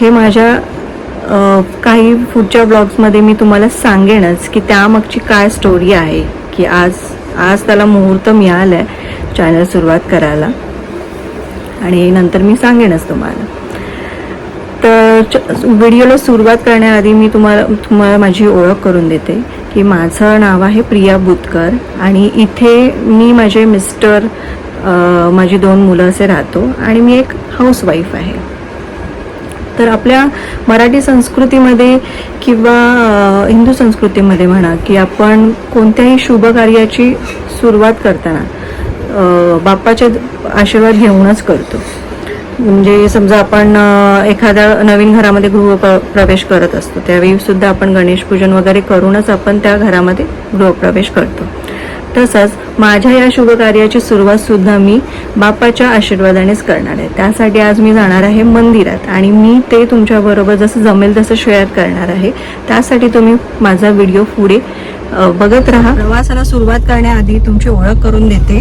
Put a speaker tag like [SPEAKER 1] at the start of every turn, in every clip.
[SPEAKER 1] हे माझ्या काही पुढच्या ब्लॉग्समध्ये मी तुम्हाला सांगेनच की त्यामागची काय स्टोरी आहे की आज आज त्याला मुहूर्त मिळालं आहे चॅनल सुरुवात करायला. आणि नंतर मी सांगेनच तुम्हाला. तर च- व्हिडिओला सुरुवात करण्याआधी मी तुम्हाला तुम्हाला माझी ओळख करून देते की माझं नाव आहे प्रिया बुतकर आणि इथे मी माझे मिस्टर माझी दोन मुलं असे राहतो आणि मी एक हाऊसवाईफ आहे. तर आपल्या मराठी संस्कृतीमध्ये किंवा हिंदू संस्कृतीमध्ये म्हणा की आपण कोणत्याही शुभ कार्याची सुरुवात करताना बाप्पाचे आशीर्वाद घेऊनच करतो. म्हणजे समजा आपण एखाद्या नवीन घरामध्ये गृहप्रवेश करत असतो त्यावेळी सुद्धा आपण गणेश पूजन वगैरे करूनच आपण त्या घरामध्ये गृहप्रवेश करतो. तसंच माझ्या या शुभ कार्याची सुरुवात सुद्धा मी बाप्पाच्या आशीर्वादानेच करणार आहे. त्यासाठी आज मी जाणार आहे मंदिरात आणि मी ते तुमच्याबरोबर जसं जमेल तसं शेअर करणार आहे. त्यासाठी तुम्ही माझा व्हिडिओ पुढे बघत राहा. प्रवासाला सुरुवात करण्याआधी तुमची ओळख करून देते.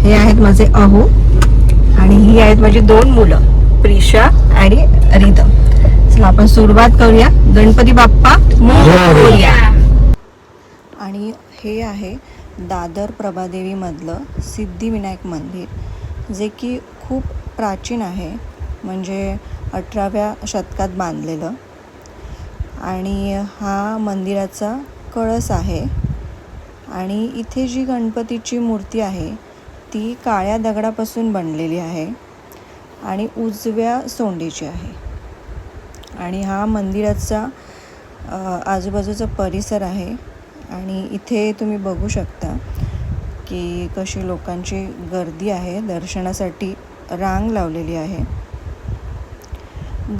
[SPEAKER 1] हे आहेत माझे अहो आणि ही आहेत माझी दोन मुलं प्रिशा आणि रिदम. चला आपण सुरुवात करूया. गणपती बाप्पा मोरया आणि हे आहे दादर प्रभादेवीमधलं सिद्धिविनायक मंदिर जे की खूप प्राचीन आहे म्हणजे अठराव्या शतकात बांधलेलं. आणि हा मंदिराचा कळस आहे. आणि इथे जी गणपतीची मूर्ती आहे ती काळ्या दगडापासून बनलेली आहे आणि उजव्या सोंडीची आहे. आणि हा मंदिराचा आजूबाजूचा परिसर आहे. आणि इथे तुम्ही बघू शकता की कशी लोकांची गर्दी आहे दर्शनासाठी रांग लावलेली आहे.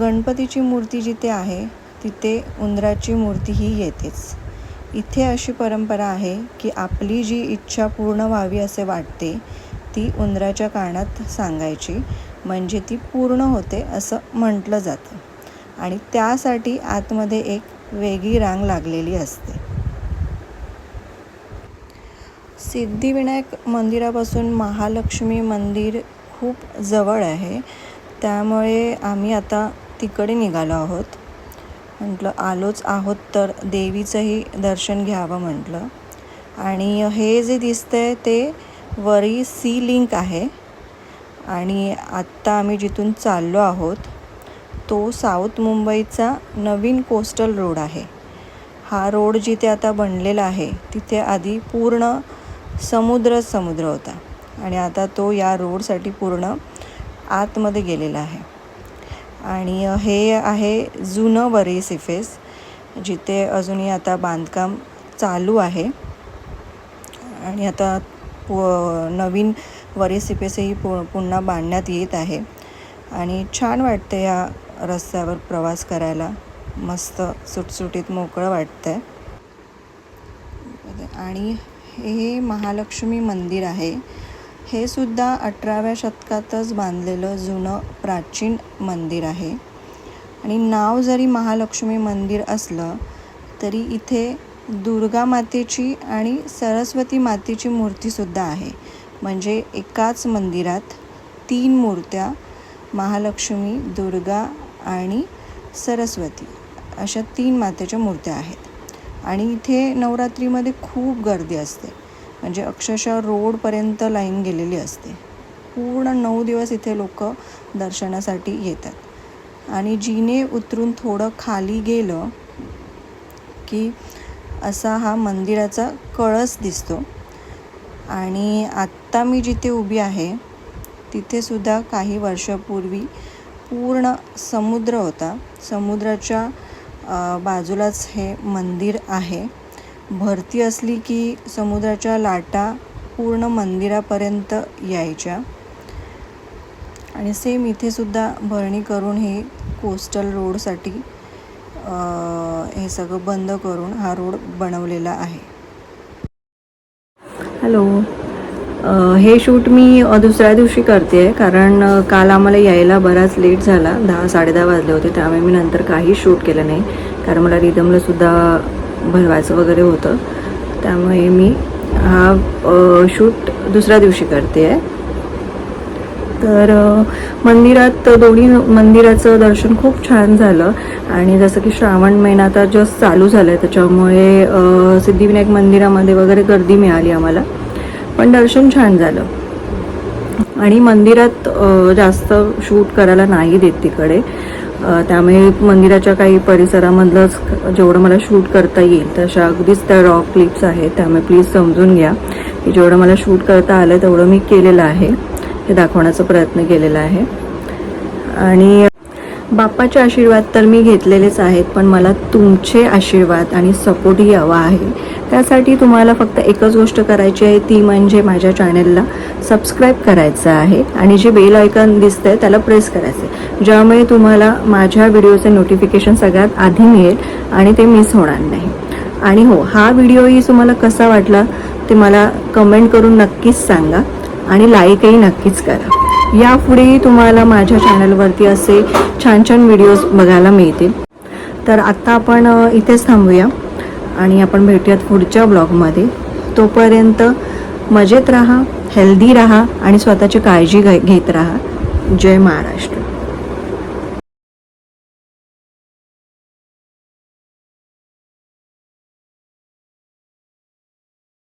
[SPEAKER 1] गणपतीची मूर्ती जिथे आहे तिथे उंदराची मूर्ती ही येतेच. इथे अशी परंपरा आहे की आपली जी इच्छा पूर्ण व्हावी असे वाटते ती उंदराच्या कानात सांगायची म्हणजे ती पूर्ण होते असं म्हटलं जातं. आणि त्यासाठी आतमध्ये एक वेगळी रांग लागलेली असते. सिद्धिविनायक मंदिरापासून महालक्ष्मी मंदिर खूप जवळ आहे. त्यामुळे आम्ही आता तिकडे निघालो आहोत. म्हटलं आलोच आहोत तर देवीचंही दर्शन घ्यावं म्हटलं. आणि हे जे दिसतंय ते वरी सी लिंक आहे. आणि आत्ता आम्ही जिथून चाललो आहोत तो साऊथ मुंबईचा नवीन कोस्टल रोड आहे. हा रोड जिथे आता बनलेला आहे तिथे आधी पूर्ण समुद्रच समुद्र होता. आणि आता तो या रोडसाठी पूर्ण आतमध्ये गेलेला आहे. आणि हे आहे जुनं वरे सिफेस जिथे अजूनही आता बांधकाम चालू आहे. आणि आता पु नवीन वरे सिफेसही पु पुन्हा बांधण्यात येत आहे. आणि छान वाटतं या रस्त्यावर प्रवास करायला. मस्त सुटसुटीत मोकळं वाटतं आहे आणि हे महालक्ष्मी मंदिर आहे. हे सुद्धा अठराव्या शतकातच बांधलेलं जुनं प्राचीन मंदिर आहे. आणि नाव जरी महालक्ष्मी मंदिर असलं तरी इथे दुर्गा मातेची आणि सरस्वती मातेची मूर्तीसुद्धा आहे. म्हणजे एकाच मंदिरात तीन मूर्त्या महालक्ष्मी दुर्गा आणि सरस्वती अशा तीन मातेच्या मूर्त्या आहेत. आणि इथे नवरात्रीमध्ये खूप गर्दी असते. म्हणजे अक्षरशः रोडपर्यंत लाईन गेलेली असते. पूर्ण नऊ दिवस इथे लोक दर्शनासाठी येतात. आणि जिने उतरून थोडं खाली गेलं की असा हा मंदिराचा कळस दिसतो. आणि आत्ता मी जिथे उभी आहे तिथे सुद्धा काही वर्षापूर्वी पूर्ण समुद्र होता. समुद्राच्या बाजूलाच हे मंदिर आहे. भरती असली की समुद्राच्या लाटा पूर्ण मंदिरापर्यंत यायच्या. आणि सेम इथे सुद्धा भरणी करून हे कोस्टल रोडसाठी हे सगळं बंद करून हा रोड बनवलेला आहे. हॅलो हे शूट मी दुसऱ्या दिवशी करते आहे कारण काल आम्हाला यायला बराच लेट झाला दहा साडेदहा वाजले होते त्यामुळे मी नंतर काही शूट केलं नाही कारण मला रिदमला सुद्धा भरवायचं वगैरे होतं. त्यामुळे मी हा शूट दुसऱ्या दिवशी करते. आहे तर मंदिरात दोन्ही मंदिराचं दर्शन खूप छान झालं आणि जसं की श्रावण महिना आता जस्ट चालू झालं आहे त्याच्यामुळे सिद्धिविनायक मंदिरामध्ये वगैरे गर्दी मिळाली आम्हाला. पण दर्शन छान झालं. आणि मंदिरात जास्त शूट करायला नाही देत तिकडे. त्यामुळे मंदिराच्या काही परिसरामधलंच जेवढं मला शूट करता येईल तशा अगदीच त्या रॉक क्लिप्स आहेत. त्यामुळे प्लीज समजून घ्या की जेवढं मला शूट करता आलं तेवढं मी केलेलं आहे. हे दाखवण्याचा प्रयत्न केलेला आहे. आणि बाप्पाचे आशीर्वाद तर मी घेतलेलेच आहेत पण मला तुमचे आशीर्वाद आणि सपोर्टही हवा आहे. त्यासाठी तुम्हाला फक्त एकच गोष्ट करायची आहे ती म्हणजे माझ्या चॅनलला सबस्क्राईब करायचं आहे. आणि जे बेल आयकॉन दिसतंय त्याला प्रेस करायचं आहे ज्यामुळे तुम्हाला माझ्या व्हिडिओचे नोटिफिकेशन सगळ्यात आधी मिळेल आणि ते मिस होणार नाही. आणि हो हा व्हिडिओही तुम्हाला कसा वाटला ते मला कमेंट करून नक्कीच सांगा आणि लाईकही नक्कीच करा. यापुढेही तुम्हाला माझ्या चॅनलवरती असे छान छान व्हिडिओज बघायला मिळतील. तर आत्ता आपण इथेच थांबूया आणि आपण भेटूयात पुढच्या ब्लॉगमध्ये तोपर्यंत मजेत राहा हेल्दी राहा आणि स्वतःची काळजी घेत राहा. जय महाराष्ट्र.